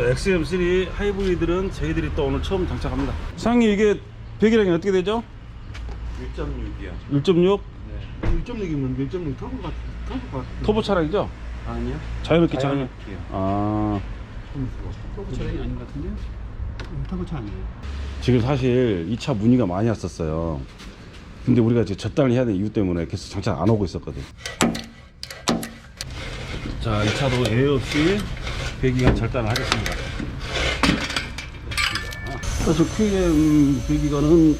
XM3 하이브리드는 저희들이 또 오늘 처음 장착합니다. 사장님 이게 배기량이 어떻게 되죠? 1.6이요. 1.6 1.6이면 1.6 타고 같 타고 같 터보 차량이죠? 아니요. 자연흡기 차량. 자연흡기요. 아 타고 차량이 아닌 것 같은데? 타고 차 아니에요. 지금 사실 이 차 문의가 많이 왔었어요. 근데 우리가 이제 저단을 해야 되는 이유 때문에 계속 장착 안 오고 있었거든. 자, 이 차도 애없이 배기관 절단을 하겠습니다. 그래서 QM 배기관은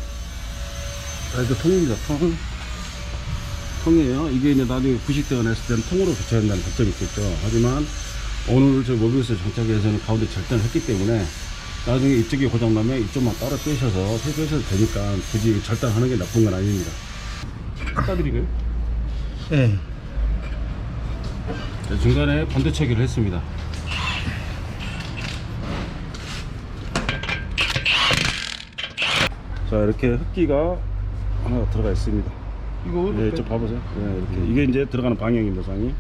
이렇게 통입니다. 통. 통이에요. 이게 이제 나중에 부식대가 냈을 때는 통으로 교체해야 된다는 단점이 있겠죠. 하지만 오늘 저 모비우스 장착에서는 가운데 절단을 했기 때문에 나중에 이쪽이 고장나면 이쪽만 따로 빼셔서 빼셔도 되니까 굳이 절단하는 게 나쁜 건 아닙니다. 따드리고요. 네. 자, 중간에 반대차기를 했습니다. 자 이렇게 흡기가 하나 들어가 있습니다. 이거 네, 좀 봐보세요. 네, 이렇게 이게 이제 들어가는 방향입니다, 상이.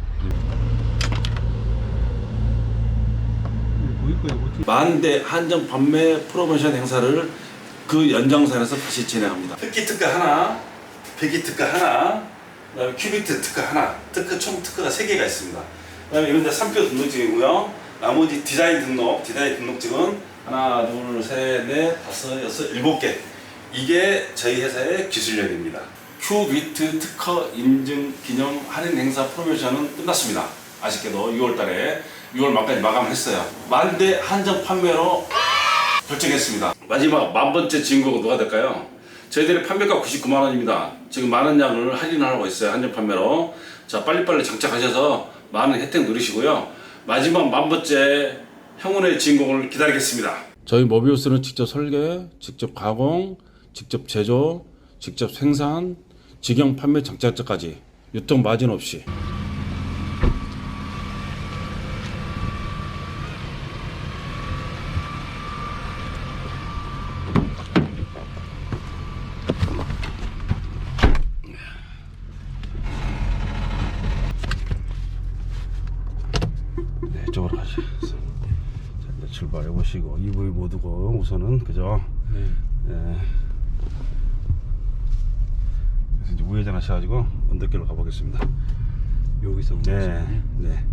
만대 한정 판매 프로모션 행사를 그 연장선에서 다시 진행합니다. 흑기 특가 하나, 배기 특가 하나, 그다음에 큐비트 특가 하나, 특가 총 특가가 세 개가 있습니다. 그다음에 이런 데 상표 등록증이고요. 나머지 디자인 등록, 디자인 등록증은 하나, 둘, 셋, 넷, 다섯, 여섯, 일곱 개. 이게 저희 회사의 기술력입니다. 큐비트 특허 인증 기념 할인 행사 프로모션은 끝났습니다. 아쉽게도 6월 달에 6월 말까지 마감했어요. 만대 한정 판매로 결정했습니다. 마지막 만 번째 주인공은 누가 될까요? 저희들의 판매가 99만 원입니다. 지금 많은 양을 할인하고 있어요. 한정 판매로. 자, 빨리빨리 장착하셔서 많은 혜택 누리시고요. 마지막 만 번째 행운의 주인공을 기다리겠습니다. 저희 모비우스는 직접 설계, 직접 가공, 직접 제조, 직접 생산, 직영 판매 장착자까지 유통 마진 없이 네, 이쪽으로 가시죠. 자, 이제 출발해 보시고 EV 모드고 우선은 그죠? 네. 예. 이제 우회전 하셔가지고 언덕길로 가보겠습니다. 여기서 네, 네.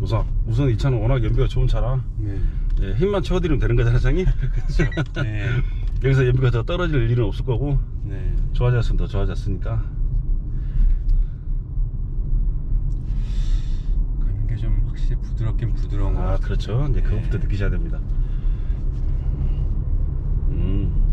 우선 우선 이 차는 워낙 연비가 좋은 차라 네. 예, 힘만 채워드리면 되는 거잖아요, 사장님. 그렇죠. 네. 여기서 연비가 더 떨어질 일은 없을 거고 네. 좋아졌으면 더 좋아졌으니까. 확실히 부드럽긴 부드러운 것아 같아요. 그렇죠. 이제 그것부터 네. 느끼셔야 됩니다. 음.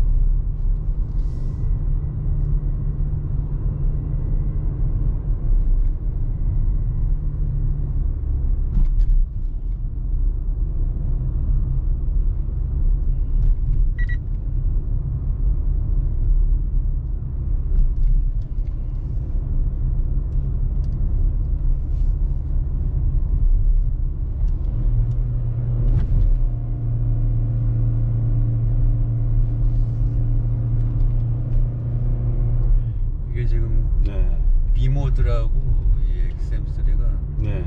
이게 지금 네. B 모드라고 이 XM3가 네.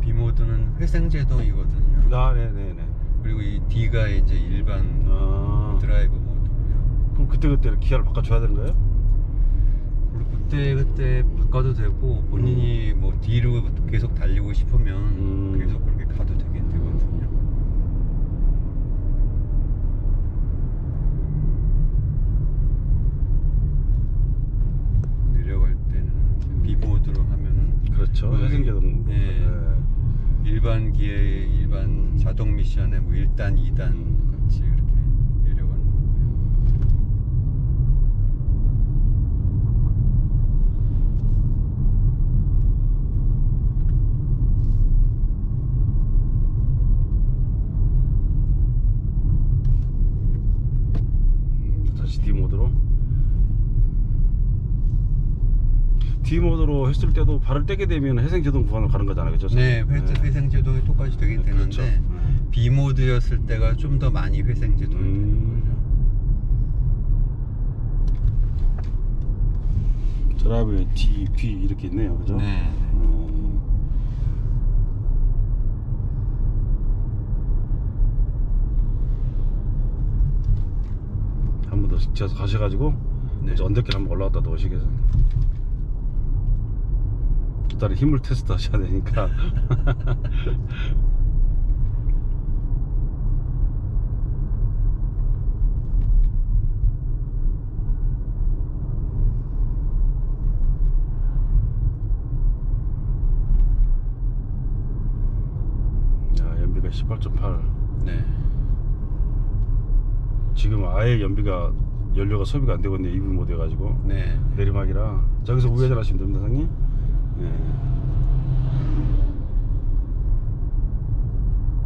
B 모드는 회생 제동이거든요. 아, 네네네. 그리고 이 D가 이제 일반 아. 드라이브 모드고요. 그럼 그때그때 기아를 바꿔줘야 되는 거예요? 그리고 그때 그때 바꿔도 되고 본인이 뭐 D로 계속 달리고 싶으면 음. 계속 그렇게 가도 되긴 되거든요. 내려갈 때는 B 모드로 하면은 그렇죠. 그, 회생제동. 네. 일반 기에 일반 자동 미션에 뭐 1단, 2단 같이 이렇게 내려가는 거고요. 음, 다시 D 모드로. 했을 때도 발을 떼게 되면 회생제동 구간으로 가는 거잖아요, 그죠? 네, 회생, 회생 제동이 똑같이 되긴 네, 그렇죠. 되는데 네. B 모드였을 때가 좀 더 많이 회생 제동이 음. 되는 거죠. 드라이브에 D, B 이렇게 있네요. 그죠? 네. 음. 한번 더 직접 가셔가지고 네. 언덕길 한번 올라갔다 놓으시겠어요. 일단 힘을 테스트 하셔야 되니까. 야, 연비가 18.8. 네. 지금 아예 연비가 연료가 소비가 안 되거든요. EV 모드 해가지고 네. 내리막이라 저기서 우회전 하시면 됩니다, 사장님. 예.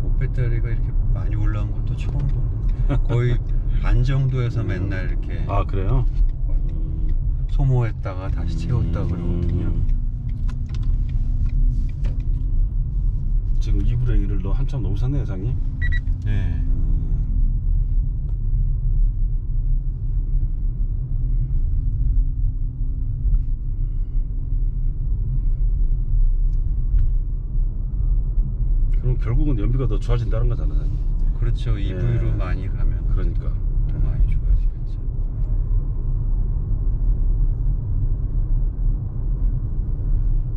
뭐 배터리가 이렇게 많이 올라온 것도 처음 보는데 거의 반 정도에서 맨날 이렇게 아 그래요? 소모했다가 다시 채웠다 그러거든요. 음. 지금 이브레이크를 너 한참 넘으셨네요, 사장님. 네. 그럼 결국은 연비가 더 좋아진다는 거잖아요. 그렇죠. EV로 예. 많이 가면 그러니까. 더 많이 좋아지겠죠.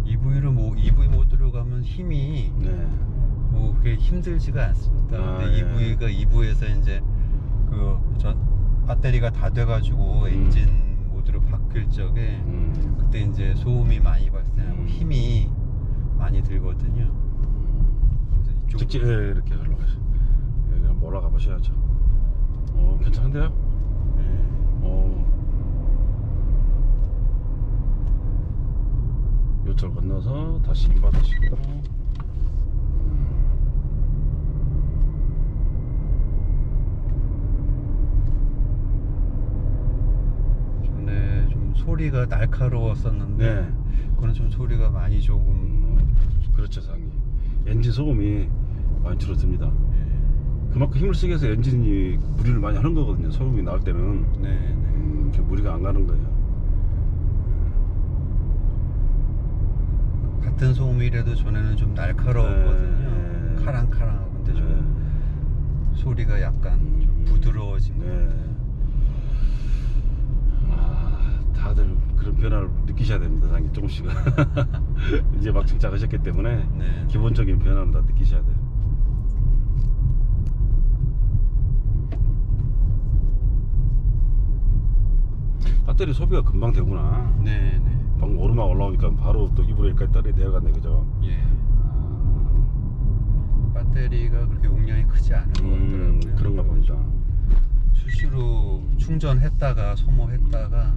EV로 뭐 EV 모드로 가면 힘이 네. 뭐 그렇게 힘들지가 않습니다. 아, 근데 예. EV가 EV에서 이제 그 전 배터리가 다 돼가지고 음. 엔진 모드로 바뀔 적에 음. 그때 이제 소음이 많이 발생하고 음. 힘이 많이 들거든요. 직진 예, 이렇게 올라가시. 여기 한번 올라가 보셔야죠. 어, 괜찮은데요? 네. 어. 요철 건너서 다시 인 받으시고. 전에 좀 소리가 날카로웠었는데 네. 그건 좀 소리가 많이 조금 음, 그렇죠, 사장님. 엔진 소음이 많이 줄어듭니다. 예. 그만큼 힘을 쓰기 위해서 엔진이 무리를 많이 하는 거거든요. 소음이 나올 때는 네, 네. 음, 이렇게 무리가 안 가는 거예요. 같은 소음이라도 전에는 좀 날카로웠거든요. 네. 카랑카랑하고 근데 좀 소리가 약간 좀 부드러워진 것 네. 같아요. 아, 다들 그런 변화를 느끼셔야 됩니다, 사장님. 조금씩은. 이제 막 정착하셨기 때문에 네. 기본적인 변화는 다 느끼셔야 돼요. 배터리 소비가 금방 되구나. 네, 네. 방금 오르막 올라오니까 바로 또 2분의 1까지 떨어 내려갔네, 그죠? 예. 배터리가 그렇게 용량이 크지 않은 것 음, 같더라고요. 그런가 봅니다. 수시로 충전했다가 소모했다가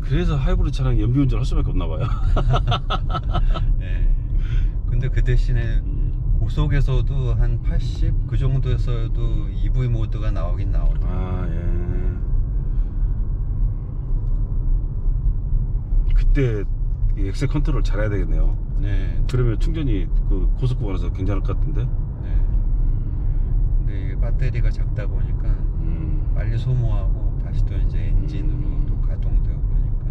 그래서 하이브리드 차량 연비 운전할 수밖에 없나 봐요. 예. 근데 그 대신에 음. 고속에서도 한 80 그 정도에서도 EV 모드가 나오긴 나오더라고요. 아, 예. 그때 이 엑셀 컨트롤 잘해야 되겠네요. 네. 그러면 충전이 그 고속 구간에서 괜찮을 것 같은데. 네. 근데 이게 배터리가 작다 보니까 음. 빨리 소모하고 다시 또 이제 엔진으로 또 가동되고 그러니까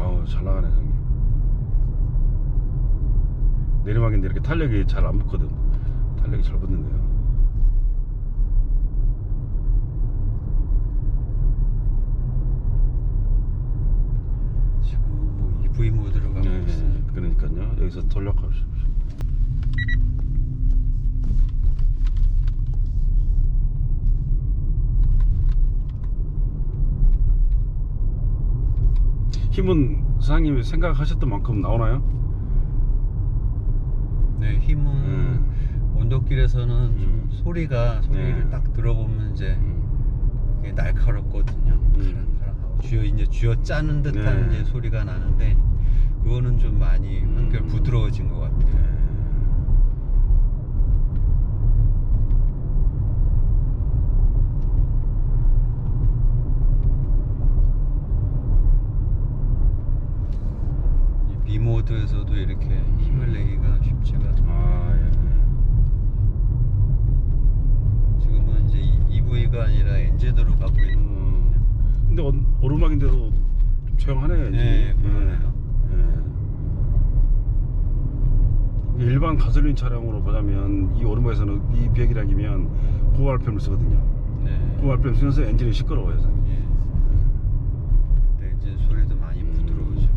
아우 잘 나가네 형님. 내리막인데 이렇게 탄력이 잘 안 붙거든. 탄력이 잘 붙는데요. 지금 뭐 EV 모드로 가고 네, 있어요. 그러니까요. 여기서 돌려가십시오. 힘은 사장님이 생각하셨던 만큼 나오나요? 네, 힘은 음. 언덕길에서는 좀 음. 소리가 소리를 네. 딱 들어보면 이제 음. 이게 날카롭거든요. 음. 쥐어 이제 쥐어 짜는 듯한 네. 이제 소리가 나는데 그거는 좀 많이 한결 음. 부드러워진 것 같아요. 네. 이 B 모드에서도 이렇게 힘을 내기가 쉽지가 않아요. 아, 예. 지금은 이제 EV가 아니라 엔진으로 가고 있는 음. 근데 어, 오르막인데도 좀 조용하네. 네. 그러네요. 예. 일반 가솔린 차량으로 보자면 이 오르막에서는 이 100이랑이면 9RPM을 쓰거든요. 네. 9RPM 쓰면서 엔진이 시끄러워요. 예. 근데 엔진 소리도 많이 부드러우죠.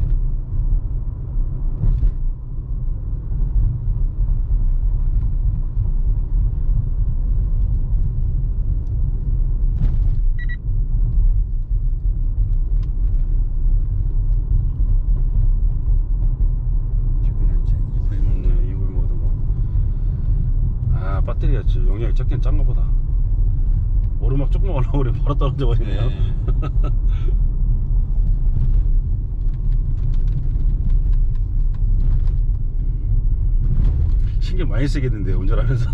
지금은 이제 EV 음, 모드. 네, EV 모드 뭐. 아 좀 용량이 적긴 짠가 보다. 오르막 조금만 올라오면 바로 떨어져 버리네요. 네. 신경 많이 쓰겠는데 운전하면서.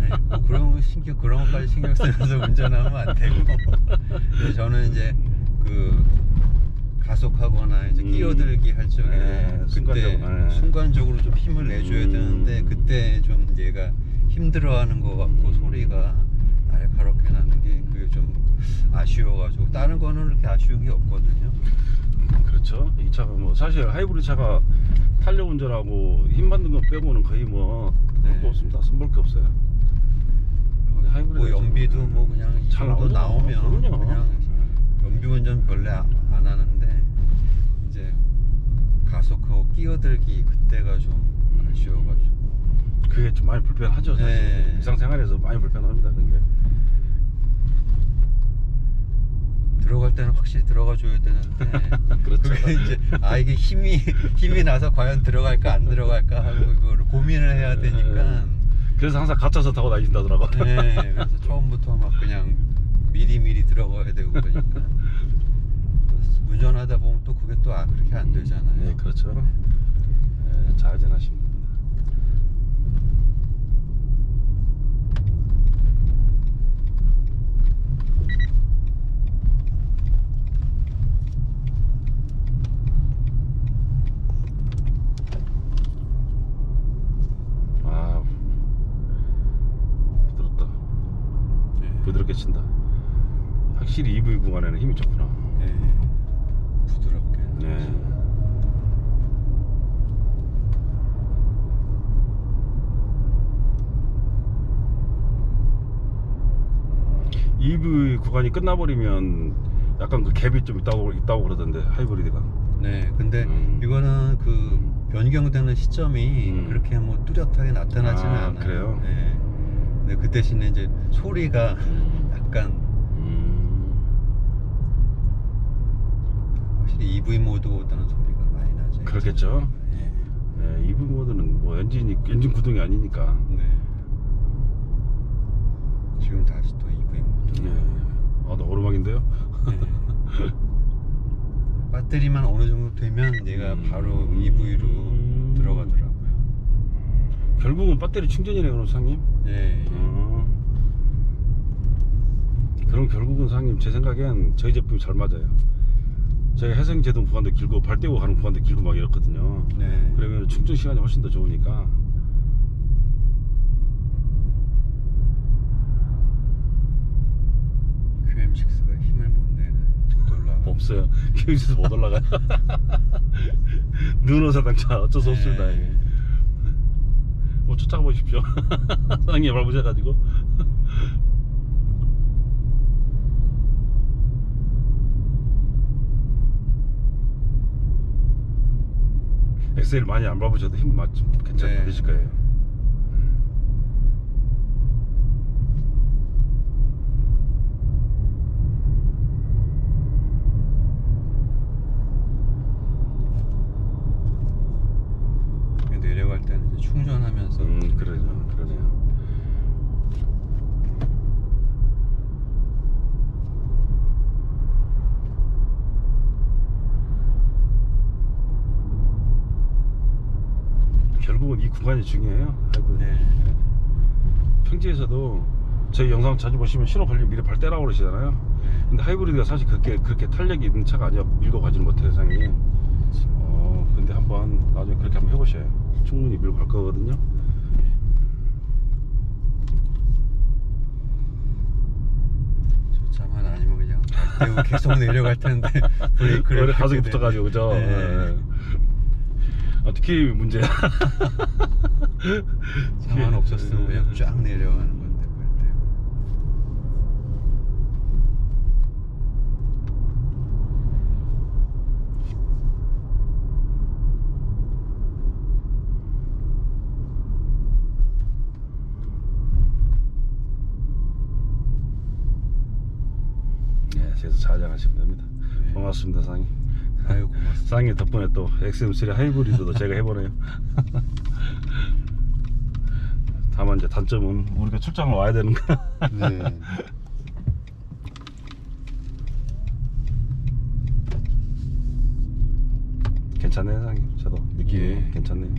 네, 뭐 그런 거 신경 그런 것까지 신경 쓰면서 운전하면 안 되고. 근데 저는 이제 그 가속하거나 이제 음. 끼어들기 할 적에 네, 그때 순간적으로, 네. 순간적으로 좀 힘을 내줘야 음. 되는데 그때 좀 얘가 힘들어하는 것 같고 소리가 날카롭게 나는 게 그게 좀 아쉬워가지고 다른 거는 그렇게 아쉬운 게 없거든요. 그렇죠. 이 차가 뭐 사실 하이브리드 차가 탄력 운전하고 힘 받는 거 빼고는 거의 뭐 네. 볼게 없습니다. 손볼 게 없어요. 하이브리드 뭐 연비도 뭐 그냥 잘 나오죠. 나오면 그럼요. 그냥 연비 운전 별로 아- 안 하는데 이제 가속하고 끼어들기 그때가 좀 아쉬워가지고 그게 좀 많이 불편하죠. 사실 네. 일상생활에서 많이 불편합니다. 그게. 들어갈 때는 확실히 들어가 줘야 되는데 그렇죠. 그게 이제 아 이게 힘이 힘이 나서 과연 들어갈까 안 들어갈까 하고 그거를 고민을 해야 되니까 그래서 항상 갇혀서 타고 다니신다더라고. 네, 그래서 처음부터 막 그냥 미리 미리 들어가야 되고 그러니까 또 운전하다 보면 또 그게 또 아- 그렇게 안 되잖아요. 네, 그렇죠. 네, 좌회전하시면 됩니다. 아, 부드럽다. 네. 부드럽게 친다. 확실히 EV 구간에는 힘이 좋구나. 네. 부드럽게. 네. EV 구간이 끝나버리면 약간 그 갭이 좀 있다고 있다고 그러던데 하이브리드가. 네, 근데 음. 이거는 그 변경되는 시점이 음. 그렇게 뭐 뚜렷하게 나타나지는 아, 않아요. 그래요? 네. 근데 그 대신에 이제 소리가 약간 음. 확실히 EV 모드보다는 소리가 많이 나죠. 그렇겠죠. 네. 네, EV 모드는 뭐 엔진이 엔진 구동이 아니니까. 네. 지금 다시 또 EV 모드. 네. 아, 나 오르막인데요. 네. 배터리만 어느 정도 되면 얘가 음. 바로 EV로 음. 들어가더라고요. 결국은 배터리 충전이네요, 그럼 상님. 네. 어. 그럼 결국은 상님 제 생각엔 저희 제품이 잘 맞아요. 제가 해상제동 구간도 길고 발 떼고 가는 구간도 길고 막 이렇거든요. 네. 그러면 충전 시간이 훨씬 더 좋으니까. QM6가 힘을 못 내는 못 올라가. 없어요. QS에서 못 올라가요. 눈오사 당차 어쩔 수 없습니다. 네. 이게. 뭐 쫓아가 보십시오. 사장님 밟으셔가지고. 엑셀 많이 안 밟으셔도 힘 맞, 괜찮 네. 거예요. 내려갈 때는 이제 충전하면서 음, 그러죠. 그러네요. 결국은 이 구간이 중요해요. 아이고. 네. 평지에서도 저희 영상 자주 보시면 신호 걸리면 미리 발 떼라고 그러시잖아요. 네. 근데 하이브리드가 사실 그렇게 그렇게 탄력이 있는 차가 아니라 밀고 가지는 못해요, 상이. 어, 근데 한번 나중에 그렇게 한번 해보셔요. 충분히 밀고 갈 거거든요. 저 차만 아니면 그냥 계속 내려갈 텐데 브레이크를 가속이 붙어가지고. 그죠? 네. 예. 어떻게 문제야? 차만 없었으면 그냥 쫙 내려가는 건데 그때. 네, 그래서 좌장하시면 됩니다. 네. 고맙습니다, 상님. 아유 고맙습니다. 상님 덕분에 또 XM3 하이브리드도 제가 해보네요. 다만 이제 단점은 우리가 출장을 와야 되는 거. 네. 괜찮네요, 상님. 저도 느낌이 예. 괜찮네요.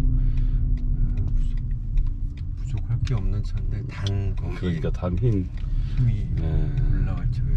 부족할 게 없는 차인데 단 거기 그러니까 단힘 힘이 예. 올라갈 차가